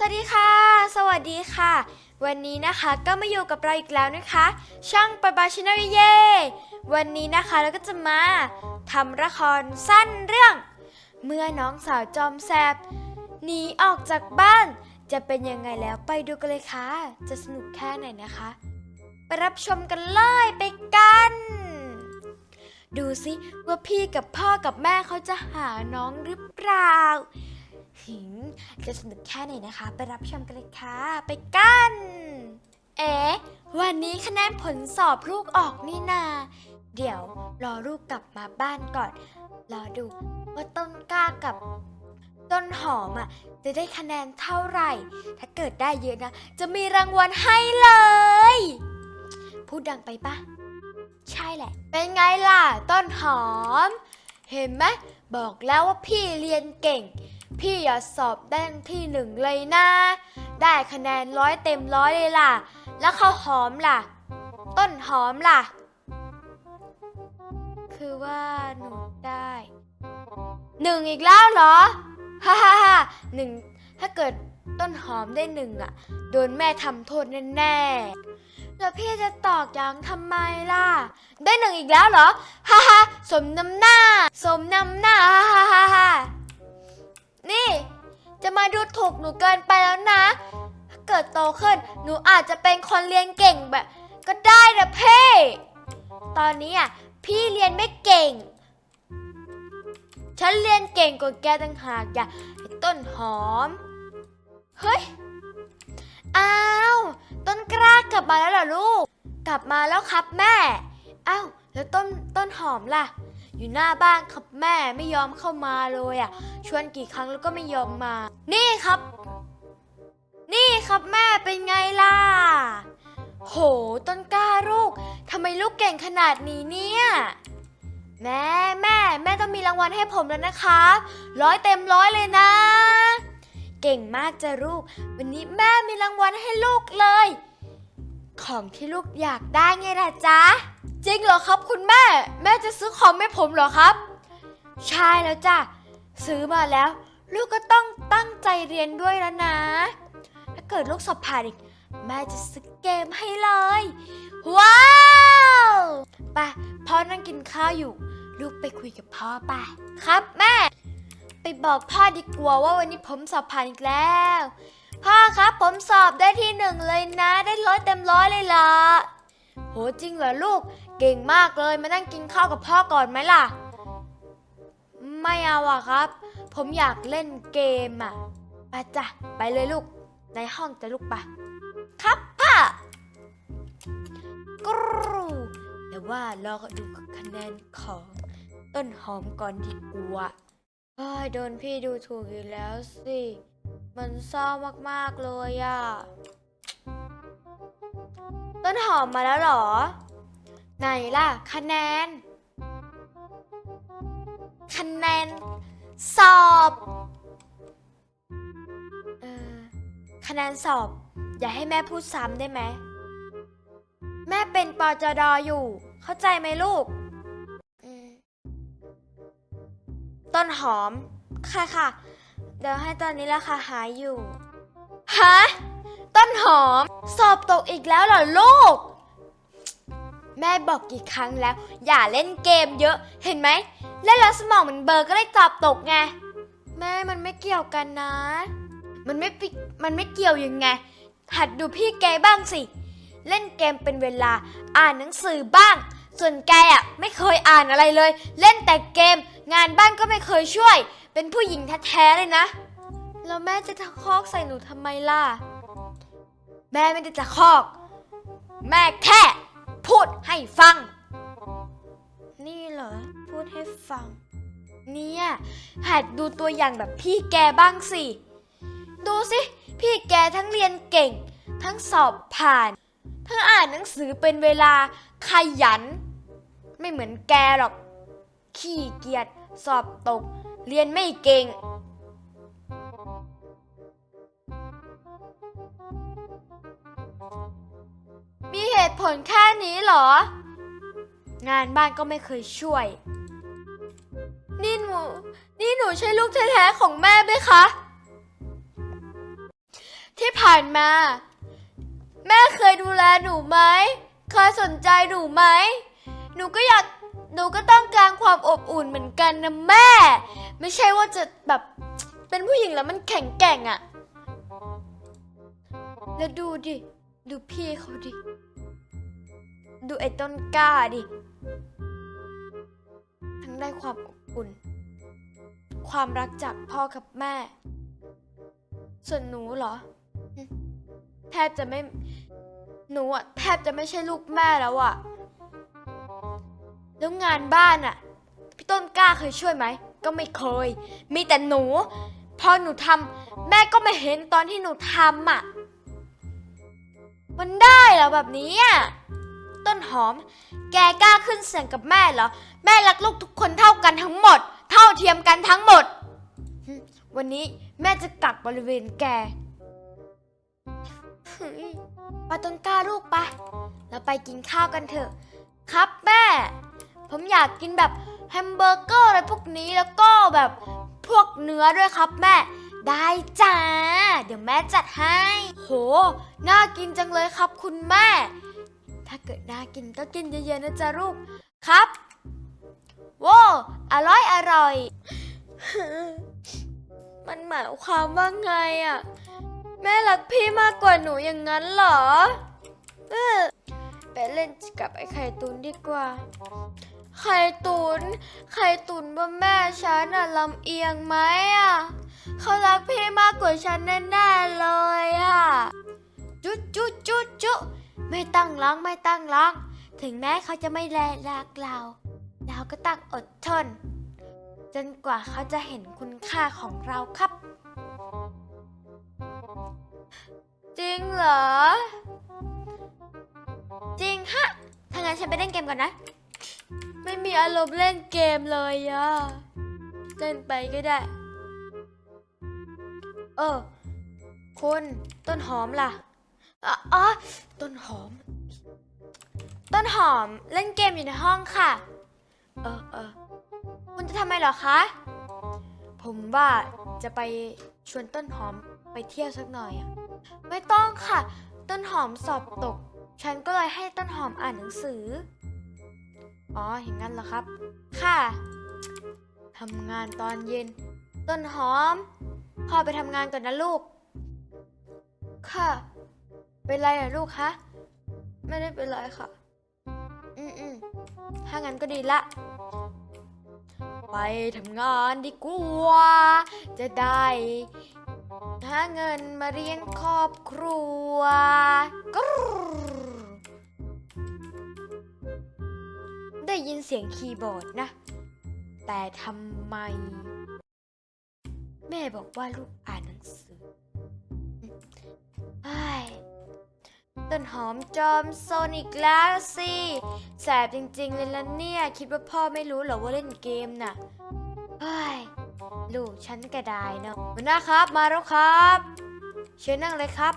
สวัสดีค่ะ สวัสดีค่ะ วันนี้นะคะก็มาอยู่กับเราอีกแล้วนะคะ ช่างปบาชินาเย่วันนี้นะคะเราก็จะมาทำละครสั้นเรื่อง เมื่อน้องสาวจอมแสบหนีออกจากบ้าน จะเป็นยังไงแล้วไปดูกันเลยค่ะ จะสนุกแค่ไหนนะคะ ไปรับชมกันเลยไปกัน ดูสิว่าพี่กับพ่อกับแม่เขาจะหาน้องหรือเปล่า หิงจะสนุกแค่ไหนนะคะ ไปรับชมกันเลยค่ะ ไปกัน เอ๊ะ วันนี้คะแนนผลสอบลูกออกนี่นา เดี๋ยวรอลูกกลับมาบ้านก่อน รอดูว่าต้นกล้ากับต้นหอมอะจะได้คะแนนเท่าไหร่ ถ้าเกิดได้เยอะนะ จะมีรางวัลให้เลย พูดดังไปปะใช่แหละ เป็นไงล่ะ ต้นหอม เห็นไหมบอกแล้วว่าพี่เรียนเก่ง พี่อย่าสอบได้ที่หนึ่งเลยนะ ได้คะแนนร้อยเต็มร้อยเลยล่ะ แล้วข้าวหอมล่ะ ต้นหอมล่ะ คือว่าหนูได้หนึ่งอีกแล้วเหรอ ฮ่าฮ่าฮ่าหนึ่งถ้าเกิดต้นหอมได้หนึ่งอะ โดนแม่ทำโทษแน่ๆแล้วพี่จะตอกย้ำทำไมล่ะ ได้หนึ่งอีกแล้วเหรอ ฮ่าฮ่าสมน้ำหน้า สมน้ำหน้า ฮ่าฮ่าฮ่าฮ่า นี่ จะมาดูถูกหนูเกินไปแล้วนะ ถ้าเกิดโตขึ้นหนูอาจจะเป็นคนเรียนเก่งแบบ ก็ได้นะเพ่ตอนนี้อะพี่เรียนไม่เก่ง ฉันเรียนเก่งกว่าแกต่างหากอย่าไอ้ต้นหอม เฮ้ย อ้าว ต้นกล้ากลับมาแล้วเหรอลูก กลับมาแล้วครับแม่ อ้าว แล้วต้นต้นหอมล่ะ อยู่หน้าบ้านครับแม่ไม่ยอมเข้ามาเลยอะ ชวนกี่ครั้งแล้วก็ไม่ยอมมา นี่ครับ นี่ครับแม่เป็นไงล่ะ โหต้นกล้าลูกทำไมลูกเก่งขนาดนี้เนี่ยแม่แม่แม่ต้องมีรางวัลให้ผมแล้วนะคะร้อยเต็มร้อยเลยนะ เก่งมากจ้ะลูก วันนี้แม่มีรางวัลให้ลูกเลย ของที่ลูกอยากได้ไงล่ะจ๊ะ จริงเหรอครับคุณแม่ แม่จะซื้อของให้ผมเหรอครับ ใช่แล้วจ้ะ ซื้อมาแล้ว ลูกก็ต้องตั้งใจเรียนด้วยแล้วนะ ถ้าเกิดลูกสอบผ่านอีก แม่จะซื้อเกมให้เลย ว้าวไปพ่อนั่งกินข้าวอยู่ ลูกไปคุยกับพ่อไปครับแม่ ไปบอกพ่อดีกว่าว่าวันนี้ผมสอบผ่านอีกแล้ว พ่อครับผมสอบได้ที่หนึ่งเลยนะ ได้ร้อยเต็มร้อยเลยล่ะโหจริงเหรอลูก เก่งมากเลยมานั่งกินข้าวกับพ่อก่อนไหมล่ะ ไม่เอาอะครับ ผมอยากเล่นเกมอะไปจ้ะไปเลยลูก ในห้องจะลูกปะครับพ่อกรูแต่ว่าราก็ดูคะแนนของต้นหอมก่อนดีกว่าเอ้ยโดนพี่ดูถูกอีกแล้วสิ มันเศร้ามากๆเลยอะต้นหอมมาแล้วหรอ ไหนล่ะ คะแนน คะแนน สอบเออคะแนนสอบ อย่าให้แม่พูดซ้ำได้ไหม แม่เป็นปจดออยู่ เข้าใจไหมลูกอืมต้นหอม ค่ะค่ะ เดี๋ยวให้ตอนนี้ราคาหายอยู่ ฮะ ต้นหอม สอบตกอีกแล้วเหรอลูก แม่บอกกี่ครั้งแล้ว อย่าเล่นเกมเยอะเห็นไหมเล่นแล้วสมองมันเบลอก็เลยสอบตกไง แม่มันไม่เกี่ยวกันนะ มันไม่ปิมันไม่เกี่ยวยังไง หัดดูพี่แกบ้างสิ เล่นเกมเป็นเวลาอ่านหนังสือบ้าง ส่วนแกอะไม่เคยอ่านอะไรเลย เล่นแต่เกม งานบ้านก็ไม่เคยช่วย เป็นผู้หญิงแท้ๆเลยนะแล้วแม่จะตะคอกใส่หนูทำไมล่ะ แม่ไม่ได้จะคอก แม่แค่ พูดให้ฟัง นี่เหรอ พูดให้ฟัง เนี่ยหัดดูตัวอย่างแบบพี่แกบ้างสิ ดูสิ พี่แกทั้งเรียนเก่ง ทั้งสอบผ่าน ทั้งอ่านหนังสือเป็นเวลาขยัน ไม่เหมือนแกหรอก ขี้เกียจสอบตก เรียนไม่เก่ง มีเหตุผลแค่นี้เหรอ งานบ้านก็ไม่เคยช่วย นี่หนู นี่หนูใช่ลูกแท้ๆของแม่ไหมคะ ที่ผ่านมา แม่เคยดูแลหนูไหม เคยสนใจหนูไหม หนูก็อยาก หนูก็ต้องการความอบอุ่นเหมือนกันนะแม่ ไม่ใช่ว่าจะแบบเป็นผู้หญิงแล้วมันแข็งแกร่งอะแล้วดูดิ ดูพี่เขาดิ ดูไอ้ต้นกล้าดิ ทั้งได้ความอบอุ่น ความรักจากพ่อกับแม่ ส่วนหนูเหรอ แทบจะไม่ หนูอะแทบจะไม่ใช่ลูกแม่แล้วอะแล้วงานบ้านอะพี่ต้นกล้าเคยช่วยไหม ก็ไม่เคย มีแต่หนู พอหนูทำแม่ก็ไม่เห็นตอนที่หนูทำอะมันได้เหรอแบบนี้อะ ต้นหอม แกกล้าขึ้นเสียงกับแม่เหรอ แม่รักลูกทุกคนเท่ากันทั้งหมด เท่าเทียมกันทั้งหมด วันนี้แม่จะกักบริเวณแกไปต้นกล้าลูกไปะเราไปกินข้าวกันเถอะ ครับแม่ ผมอยากกินแบบแฮมเบอร์เกอร์อะไรพวกนี้แล้วก็แบบพวกเนื้อด้วยครับแม่ ได้จ้า เดี๋ยวแม่จัดให้ โห น่ากินจังเลยครับคุณแม่ ถ้าเกิดน่ากินก็กินเยอะๆนะจ๊ะลูก ครับว้าอร่อยอร่อย มันหมายความว่าไงอะ แม่รักพี่มากกว่าหนูอย่างนั้นเหรอเออไปเล่นกับไอ้ไข่ตุนดีกว่า ไข่ตุน ไข่ตุนว่าแม่ฉันน่ะลำเอียงไหมอะเขารักพี่มากกว่าฉันแน่ๆเลยอะจุดจุดจุดจุด ไม่ตั้งร้องไม่ตั้งร้อง ถึงแม้เขาจะไม่แลรักเรา เราก็ต้องอดทน จนกว่าเขาจะเห็นคุณค่าของเราครับ จริงเหรอ จริงฮะถ้างั้นฉันไปเล่นเกมก่อนนะ ไม่มีอารมณ์เล่นเกมเลยอะเล่นไปก็ได้ เออ คุณต้นหอมล่ะ อ๋อต้นหอม ต้นหอมเล่นเกมอยู่ในห้องค่ะ เออเออคุณจะทำไมเหรอคะ ผมว่าจะไปชวนต้นหอมไปเที่ยวสักหน่อยอะไม่ต้องค่ะ ต้นหอมสอบตก ฉันก็เลยให้ต้นหอมอ่านหนังสือ อ๋ออย่างนั้นเหรอครับ ค่ะทำงานตอนเย็น ต้นหอม พ่อไปทำงานก่อนนะลูก ค่ะ เป็นไรอะลูกคะไม่ได้เป็นไรค่ะ อืมอืมถ้างั้นก็ดีละ ไปทำงานดีกว่า จะได้หาเงินมาเลี้ยงครอบครัวกได้ยินเสียงคีย์บอร์ดนะ แต่ทำไม แม่บอกว่าลูกอ่านหนังสือไอ้ ต้นหอมจอมโซนอีกแล้วสิแสบจริงๆเลยละเนี่ย คิดว่าพ่อไม่รู้เหรอว่าเล่นเกมน่ะเฮ้ยลูกฉันก็ได้เนาะหัวหน้าครับมาแล้วครับ เชิญนั่งเลยครับ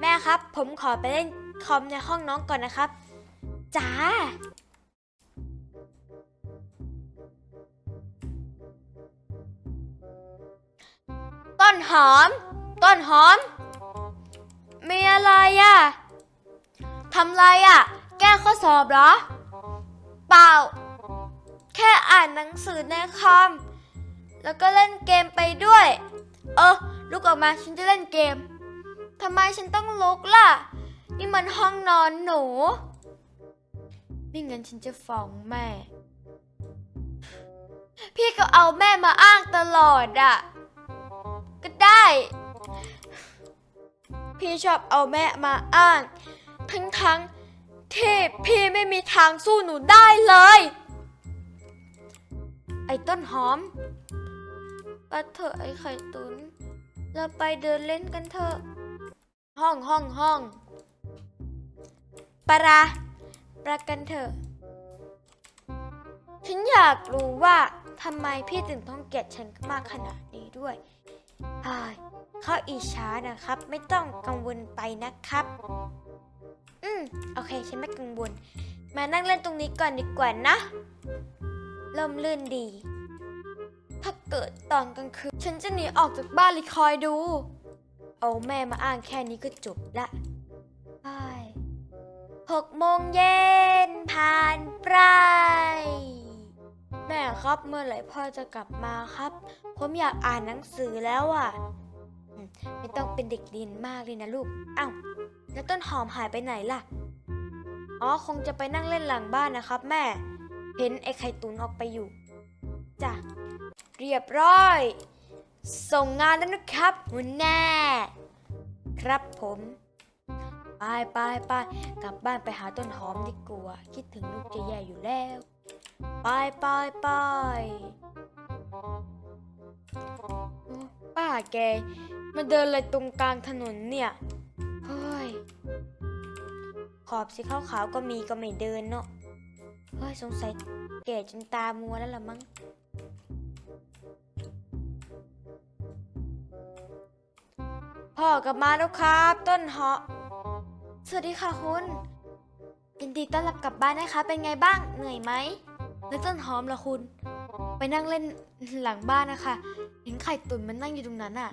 แม่ครับ ผมขอไปเล่นคอมในห้องน้องก่อนนะครับจ้าต้นหอม ต้นหอม มีอะไรอะทำไรอะแก้ข้อสอบเหรอ เปล่า แค่อ่านหนังสือในคอม แล้วก็เล่นเกมไปด้วย เออ ลุกออกมาฉันจะเล่นเกมทำไมฉันต้องลุกล่ะ นี่มันห้องนอนหนู ไม่งั้นฉันจะฟ้องแม่ พี่ก็เอาแม่มาอ้างตลอดอะก็ได้ พี่ชอบเอาแม่มาอ้างทั้งทั้งๆที่พี่ไม่มีทางสู้หนูได้เลย ไอ้ต้นหอมไปเถอะไอ้ไข่ตุน เราไปเดินเล่นกันเถอะ ห้องห้องห้องปะราปรากันเถอะ ฉันอยากรู้ว่าทำไมพี่ถึงต้องเกลียดฉันมากขนาดนี้ด้วยเฮ้ย เขาอิจฉานะครับ ไม่ต้องกังวลไปนะครับ อืมโอเคฉันไม่กังวล มานั่งเล่นตรงนี้ก่อนดีกว่านะลมลื่นดี ถ้าเกิดตอนกลางคืนฉันจะหนีออกจากบ้านเลยคอยดู เอาแม่มาอ้างแค่นี้ก็จบละใช่หกโมงเย็นผ่านไปแม่ครับเมื่อไหร่พ่อจะกลับมาครับ ผมอยากอ่านหนังสือแล้วอะ ไม่ต้องเป็นเด็กดีนมากเลยนะลูกอ้าวแล้วต้นหอมหายไปไหนล่ะ อ๋อคงจะไปนั่งเล่นหลังบ้านนะครับ แม่ เห็นไอ้ไข่ตุนออกไปอยู่ จ้ะ เรียบร้อย ส่งงานแล้วนะครับหัวหน้าครับผม ไปไปไปกลับบ้านไปหาต้นหอมดีกว่า คิดถึงลูกจะแย่อยู่แล้ว ไปไปไป ป้าแกมาเดินอะไรตรงกลางถนนเนี่ยเฮ้ยขอบสีขาวๆก็มีก็ไม่เดินเนาะเฮ้ยสงสัยแก่จนตามัวแล้วละมั้งพ่อกลับมาแล้วครับ ต้นเหาะสวัสดีค่ะคุณยินดีต้อนรับกลับบ้านนะคะ เป็นไงบ้างเหนื่อยไหมแล้วต้นหอมล่ะคุณ ไปนั่งเล่นหลังบ้านนะคะ เห็นไข่ตุ่นมันนั่งอยู่ตรงนั้นอะ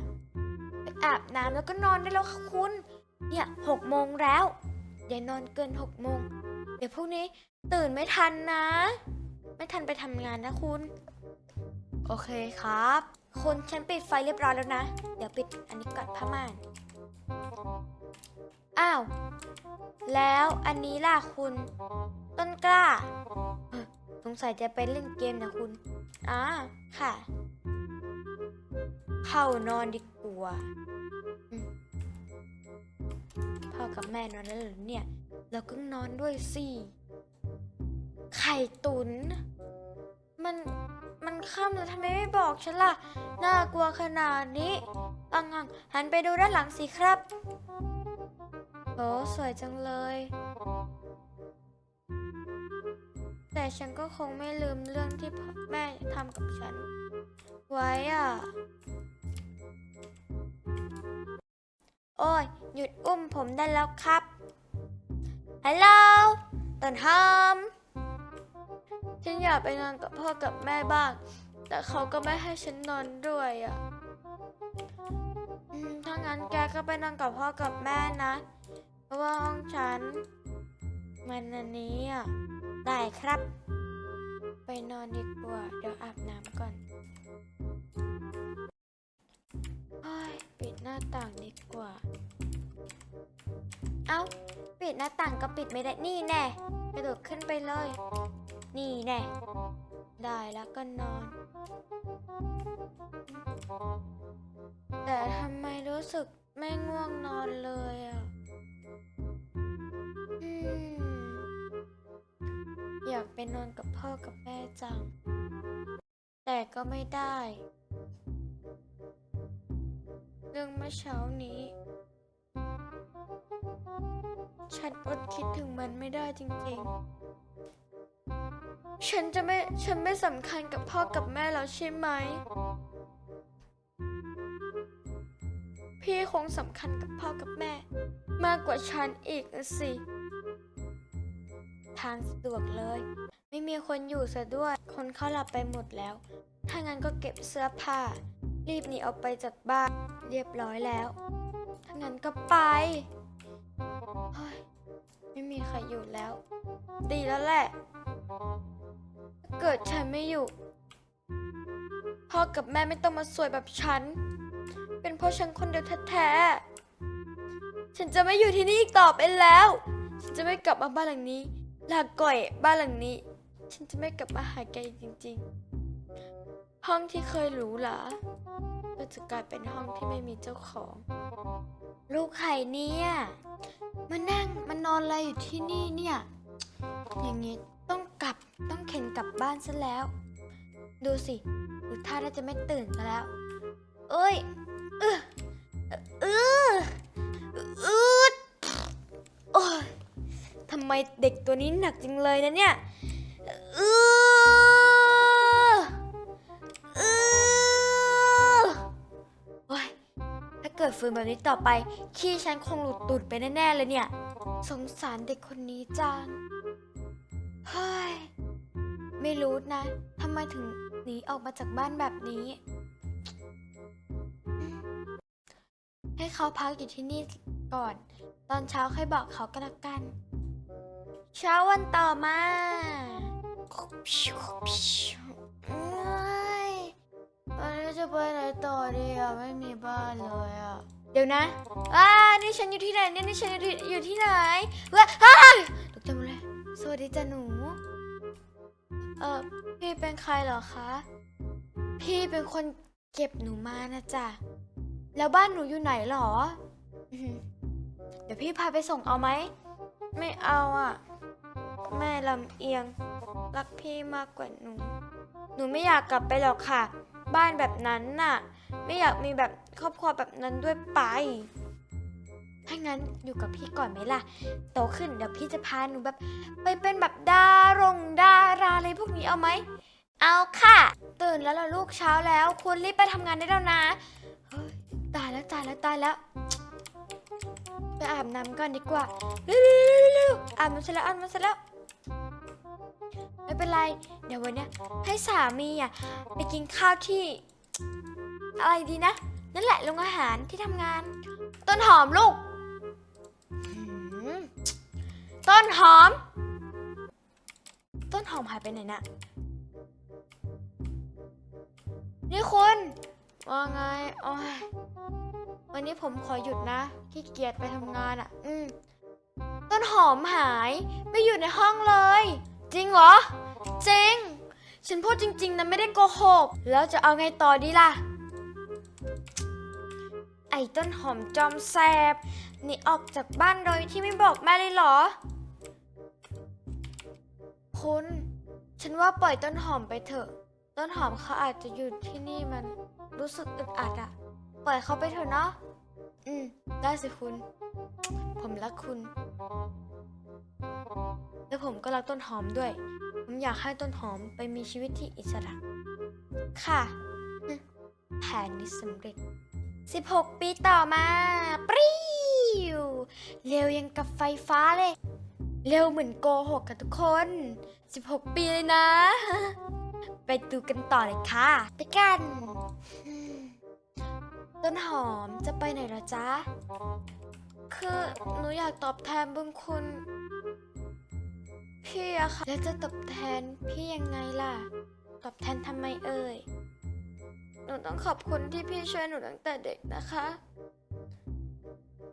ไปอาบน้ำแล้วก็นอนได้แล้วค่ะคุณ เนี่ยหกโมงแล้ว อย่านอนเกินหกโมง เดี๋ยวพรุ่งนี้ตื่นไม่ทันนะ ไม่ทันไปทำงานนะคุณ โอเคครับ คุณฉันปิดไฟเรียบร้อยแล้วนะ เดี๋ยวปิดอันนี้ก่อนผ้าม่าน อ้าว แล้วอันนี้ล่ะคุณ ต้นกล้า สงสัยจะไปเล่นเกมนะคุณ อ่า ค่ะ เข้านอนดีกว่าพ่อกับแม่นอนแล้วเหรอเนี่ย เราก็นอนด้วยสิไข่ตุน มันมันค่ำแล้วทำไมไม่บอกฉันล่ะ น่ากลัวขนาดนี้ตังหังหันไปดูด้านหลังสิครับโอ้สวยจังเลย แต่ฉันก็คงไม่ลืมเรื่องที่แม่ทำกับฉัน ไว้อะ โอ้ย หยุดอุ้มผมได้แล้วครับ ฮัลโหล ต้นหอม ฉันอยากไปนอนกับพ่อกับแม่บ้าง แต่เขาก็ไม่ให้ฉันนอนด้วยอะถ้างั้นแกก็ไปนอนกับพ่อกับแม่นะ เพราะว่าห้องฉัน มันอันนี้อะ ได้ครับ ไปนอนดีกว่า เดี๋ยวอาบน้ำก่อน ปิดหน้าต่างดีกว่า เอ้า ปิดหน้าต่างก็ปิดไม่ได้ นี่แน่ กระโดดขึ้นไปเลย นี่แน่ ได้แล้วก็นอน แต่ทำไมรู้สึกไม่ง่วงนอนเลยอะอยากไปนอนกับพ่อกับแม่จัง แต่ก็ไม่ได้ เรื่องเมื่อเช้านี้ ฉันอดคิดถึงมันไม่ได้จริงๆ ฉันจะไม่ ฉันไม่สำคัญกับพ่อกับแม่แล้วใช่ไหม พี่คงสำคัญกับพ่อกับแม่ มากกว่าฉันอีกนะสิ ทางสะดวกเลย ไม่มีคนอยู่ซะด้วย คนเขาหลับไปหมดแล้ว ถ้างั้นก็เก็บเสื้อผ้า รีบหนีออกไปจากบ้าน เรียบร้อยแล้ว ถ้างั้นก็ไปเฮ้ยไม่มีใครอยู่แล้ว ดีแล้วแหละถ้าเกิดฉันไม่อยู่ พ่อกับแม่ไม่ต้องมาสวยแบบฉัน เป็นเพราะฉันคนเดียวแท้ๆ ฉันจะไม่อยู่ที่นี่อีกต่อไปแล้ว ฉันจะไม่กลับมาบ้านหลังนี้ ลาก่อยบ้านหลังนี้ ฉันจะไม่กลับมาหาแกจริงๆ ห้องที่เคยหรูหรา ก็จะกลายเป็นห้องที่ไม่มีเจ้าของ ลูกไข่เนี่ยมานั่งมานอนอะไรอยู่ที่นี่เนี่ย อย่างนี้ต้องกลับต้องเข็นกลับบ้านซะแล้ว ดูสิดูท่าน่าจะไม่ตื่นซะแล้ว เอ้ยเออเออเออโอ้ยทำไมเด็กตัวนี้หนักจังเลยนะเนี่ยเออเออ เกิดฝืนแบบนี้ต่อไป ขี้ฉันคงหลุดตุดไปแน่ๆเลยเนี่ย สงสารเด็กคนนี้จังเฮ้ย ไม่รู้นะทำไมถึงหนีออกมาจากบ้านแบบนี้ ให้เขาพักอยู่ที่นี่ก่อน ตอนเช้าค่อยบอกเขาก็แล้วกัน เช้าวันต่อมา จะไปไหนต่อดีอะไม่มีบ้านเลยอะ เดี๋ยวนะอ่านี่ฉันอยู่ที่ไหนเนี่ยนี่ฉันอยู่ที่อยู่ที่ไหนเว้ยอ้ายตกใจหมดเลยสวัสดีจ้ะหนู เออพี่เป็นใครเหรอคะ พี่เป็นคนเก็บหนูมานะจ๊ะ แล้วบ้านหนูอยู่ไหนเหรออื้อหือเดี๋ยวพี่พาไปส่งเอาไหม ไม่เอาอะ แม่ลำเอียง รักพี่มากกว่าหนู หนูไม่อยากกลับไปหรอกค่ะ บ้านแบบนั้นน่ะ ไม่อยากมีแบบครอบครัวแบบนั้นด้วยไป ถ้างั้นอยู่กับพี่ก่อนไหมล่ะ โตขึ้นเดี๋ยวพี่จะพาหนูแบบ ไปเป็นแบบดารงดาราอะไรพวกนี้เอาไหม เอาค่ะ ตื่นแล้วล่ะลูกเช้าแล้วคุณรีบไปทำงานได้แล้วนะเฮ้ยตายแล้วตายแล้วตายแล้ว ไปอาบน้ำก่อนดีกว่าเร็วๆๆๆอาบน้ำเสร็จแล้วอาบน้ำเสร็จแล้ว เป็นไร เดี๋ยววันเนี้ยให้สามีอะไปกินข้าวที่ อะไรดีนะ นั่นแหละโรงอาหารที่ทำงาน ต้นหอมลูกหืมต้นหอม ต้นหอมหายไปไหนน่ะนี่คุณว่าไงโอ้ยวันนี้ผมขอหยุดนะขี้เกียจไปทำงานอะ อืมต้นหอมหาย ไม่อยู่ในห้องเลย จริงเหรอ จริง ฉันพูดจริง ๆนะไม่ได้โกหก แล้วจะเอาไงต่อดีล่ะ ไอ้ต้นหอมจอมแสบหนีออกจากบ้านโดยที่ไม่บอกแม่เลยเหรอ คุณ ฉันว่าปล่อยต้นหอมไปเถอะ ต้นหอมเขาอาจจะอยู่ที่นี่มัน รู้สึกอึดอัดอะปล่อยเขาไปเถอะเนาะ อืม ได้สิคุณ ผมรักคุณ และผมก็รักต้นหอมด้วย ผมอยากให้ต้นหอมไปมีชีวิตที่อิสระ ค่ะ แผนนี้สำเร็จ 16 ปีต่อมา ปริ้วเร็วยังกับไฟฟ้าเลย เร็วเหมือนโกหกกับทุกคน 16 ปีเลยนะ ไปดูกันต่อเลยค่ะ ไปกัน ต้นหอมจะไปไหนเหรอจ๊ะ คือหนูอยากตอบแทนบุญคุณ พี่อะค่ะ แล้วจะตอบแทนพี่ยังไงล่ะ ตอบแทนทำไมเอ่ย หนูต้องขอบคุณที่พี่ช่วยหนูตั้งแต่เด็กนะคะ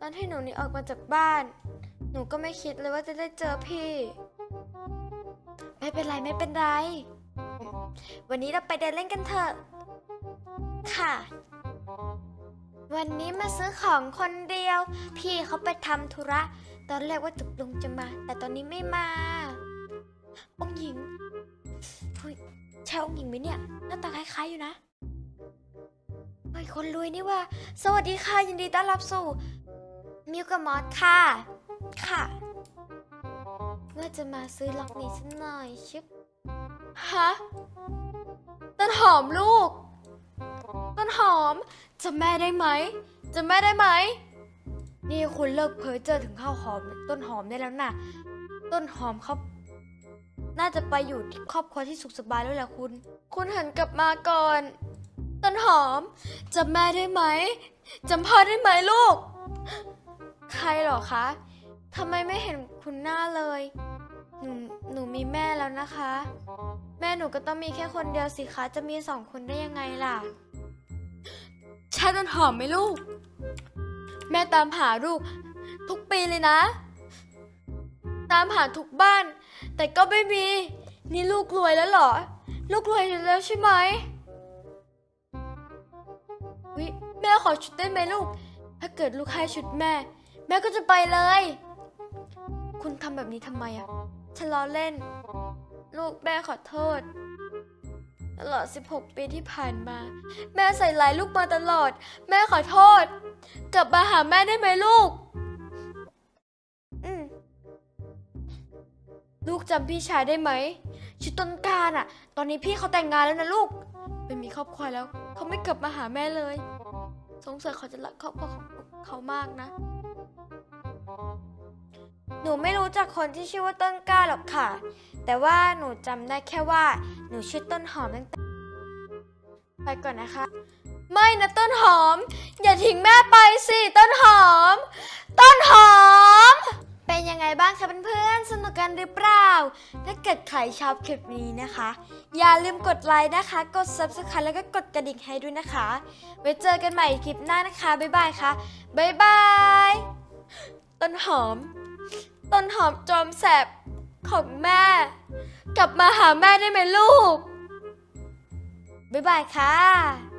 ตอนที่หนูหนีออกมาจากบ้าน หนูก็ไม่คิดเลยว่าจะได้เจอพี่ ไม่เป็นไรไม่เป็นไร วันนี้เราไปเดินเล่นกันเถอะ ค่ะวันนี้มาซื้อของคนเดียว พี่เขาไปทำธุระ ตอนแรกว่าตกลงจะมา แต่ตอนนี้ไม่มา องหญิงเฮ้ยใช่องหญิงไหมเนี่ยหน้าตาคล้ายๆอยู่นะเฮ้ยคนรวยนี่ว่า สวัสดีค่ะยินดีต้อนรับสู่มิวกับมอสค่ะ ค่ะว่าจะมาซื้อล็อกนี้สักหน่อยชึบฮะต้นหอมลูก ต้นหอมจะแม่ได้ไหมจะแม่ได้ไหมนี่คุณเลิกเพ้อเจอถึงข้าวหอม ต้นหอมได้แล้วน่ะ ต้นหอมเขา น่าจะไปอยู่ที่ครอบครัวที่สุขสบายแล้วแหละคุณ คุณหันกลับมาก่อน ต้นหอมจำแม่ได้ไหมจำพ่อได้ไหมลูก ใครหรอคะทำไมไม่เห็นคุณหน้าเลย หนูหนูมีแม่แล้วนะคะ แม่หนูก็ต้องมีแค่คนเดียวสิคะ จะมีสองคนได้ยังไงล่ะใช่ต้นหอมไหมลูก แม่ตามหาลูก ทุกปีเลยนะ ตามหาทุกบ้าน แต่ก็ไม่มี นี่ลูกรวยแล้วเหรอ ลูกรวยแล้วใช่ไหมวิแม่ขอชุดได้ไหมลูก ถ้าเกิดลูกให้ชุดแม่ แม่ก็จะไปเลย คุณทำแบบนี้ทำไมอะฉันล้อเล่น ลูกแม่ขอโทษ ตลอด 16 ปีที่ผ่านมา แม่ใส่ร้ายลูกมาตลอด แม่ขอโทษ กลับมาหาแม่ได้ไหมลูก ลูกจำพี่ชายได้ไหมชื่อต้นการอะตอนนี้พี่เขาแต่งงานแล้วนะลูกไปมีครอบครัวแล้ว เขาไม่กลับมาหาแม่เลย สงสัยเขาจะรักครอบครัวของเขามากนะ หนูไม่รู้จักคนที่ชื่อว่าต้นกล้าหรอกค่ะ แต่ว่าหนูจำได้แค่ว่า หนูชื่อต้นหอมตั้งแต่ไปก่อนนะคะ ไม่นะต้นหอม อย่าทิ้งแม่ไปสิต้นหอม ต้นหอม เป็นยังไงบ้างคะเพื่อนๆ สนุกกันหรือเปล่า ถ้าเกิดใครชอบคลิปนี้นะคะ อย่าลืมกดไลค์นะคะ กด subscribe แล้วก็กดกระดิ่งให้ด้วยนะคะ ไว้เจอกันใหม่คลิปหน้านะคะ บ๊ายบายค่ะ บ๊ายบาย ต้นหอม ต้นหอมจอมแสบของแม่ กลับมาหาแม่ได้ไหมลูก บ๊ายบายค่ะ